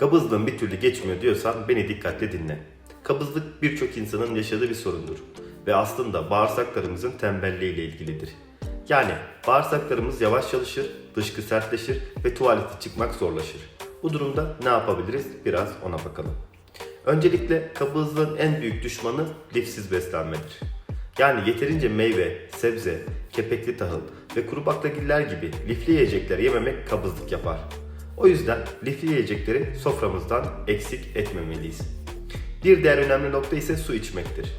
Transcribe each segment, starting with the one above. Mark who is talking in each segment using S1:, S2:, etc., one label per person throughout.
S1: Kabızlığım bir türlü geçmiyor diyorsan beni dikkatle dinle. Kabızlık birçok insanın yaşadığı bir sorundur ve aslında bağırsaklarımızın tembelliğiyle ilgilidir. Yani bağırsaklarımız yavaş çalışır, dışkı sertleşir ve tuvalete çıkmak zorlaşır. Bu durumda ne yapabiliriz? Biraz ona bakalım. Öncelikle kabızlığın en büyük düşmanı lifsiz beslenmedir. Yani yeterince meyve, sebze, kepekli tahıl ve kuru baklagiller gibi lifli yiyecekler yememek kabızlık yapar. O yüzden lifli yiyecekleri soframızdan eksik etmemeliyiz. Bir diğer önemli nokta ise su içmektir.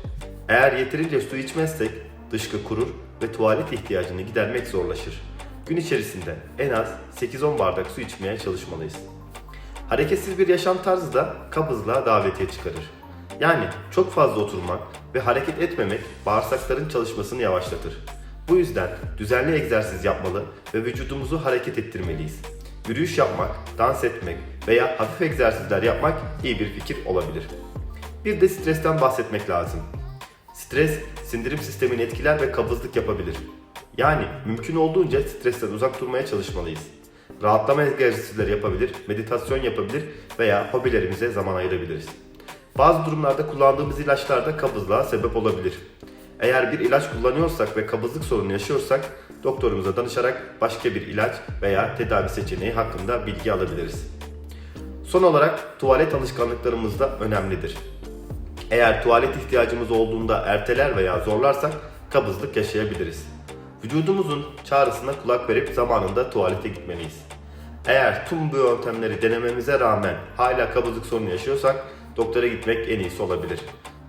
S1: Eğer yeterince su içmezsek dışkı kurur ve tuvalet ihtiyacını gidermek zorlaşır. Gün içerisinde en az 8-10 bardak su içmeye çalışmalıyız. Hareketsiz bir yaşam tarzı da kabızlığa davetiye çıkarır. Yani çok fazla oturmak ve hareket etmemek bağırsakların çalışmasını yavaşlatır. Bu yüzden düzenli egzersiz yapmalı ve vücudumuzu hareket ettirmeliyiz. Yürüyüş yapmak, dans etmek veya hafif egzersizler yapmak iyi bir fikir olabilir. Bir de stresten bahsetmek lazım. Stres sindirim sistemini etkiler ve kabızlık yapabilir. Yani mümkün olduğunca stresten uzak durmaya çalışmalıyız. Rahatlama egzersizleri yapabilir, meditasyon yapabilir veya hobilerimize zaman ayırabiliriz. Bazı durumlarda kullandığımız ilaçlar da kabızlığa sebep olabilir. Eğer bir ilaç kullanıyorsak ve kabızlık sorunu yaşıyorsak doktorumuza danışarak başka bir ilaç veya tedavi seçeneği hakkında bilgi alabiliriz. Son olarak tuvalet alışkanlıklarımız da önemlidir. Eğer tuvalet ihtiyacımız olduğunda erteler veya zorlarsak kabızlık yaşayabiliriz. Vücudumuzun çağrısına kulak verip zamanında tuvalete gitmeliyiz. Eğer tüm bu yöntemleri denememize rağmen hala kabızlık sorunu yaşıyorsak doktora gitmek en iyisi olabilir.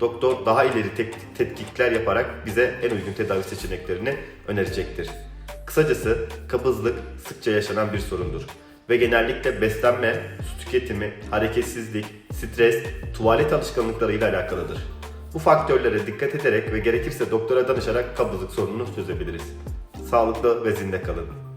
S1: Doktor daha ileri tek- tetkikler yaparak bize en uygun tedavi seçeneklerini önerecektir. Kısacası kabızlık sıkça yaşanan bir sorundur ve genellikle beslenme, su tüketimi, hareketsizlik, stres, tuvalet alışkanlıklarıyla alakalıdır. Bu faktörlere dikkat ederek ve gerekirse doktora danışarak kabızlık sorununu çözebiliriz. Sağlıklı ve zinde kalın.